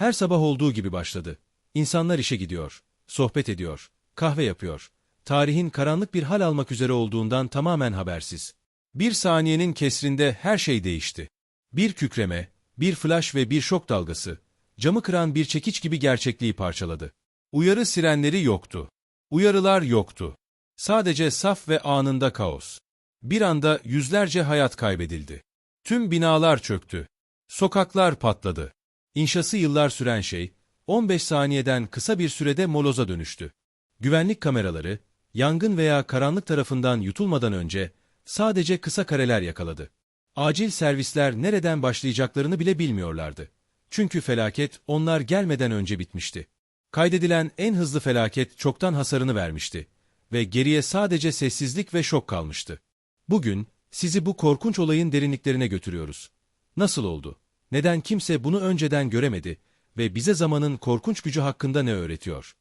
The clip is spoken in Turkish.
Her sabah olduğu gibi başladı. İnsanlar işe gidiyor, sohbet ediyor, kahve yapıyor. Tarihin karanlık bir hal almak üzere olduğundan tamamen habersiz. Bir saniyenin kesrinde her şey değişti. Bir kükreme, bir flash ve bir şok dalgası, camı kıran bir çekiç gibi gerçekliği parçaladı. Uyarı sirenleri yoktu. Uyarılar yoktu. Sadece saf ve anında kaos. Bir anda yüzlerce hayat kaybedildi. Tüm binalar çöktü. Sokaklar patladı. İnşası yıllar süren şey, 15 saniyeden kısa bir sürede moloza dönüştü. Güvenlik kameraları, yangın veya karanlık tarafından yutulmadan önce sadece kısa kareler yakaladı. Acil servisler nereden başlayacaklarını bile bilmiyorlardı. Çünkü felaket onlar gelmeden önce bitmişti. Kaydedilen en hızlı felaket çoktan hasarını vermişti ve geriye sadece sessizlik ve şok kalmıştı. Bugün sizi bu korkunç olayın derinliklerine götürüyoruz. Nasıl oldu? Neden kimse bunu önceden göremedi ve bize zamanın korkunç gücü hakkında ne öğretiyor?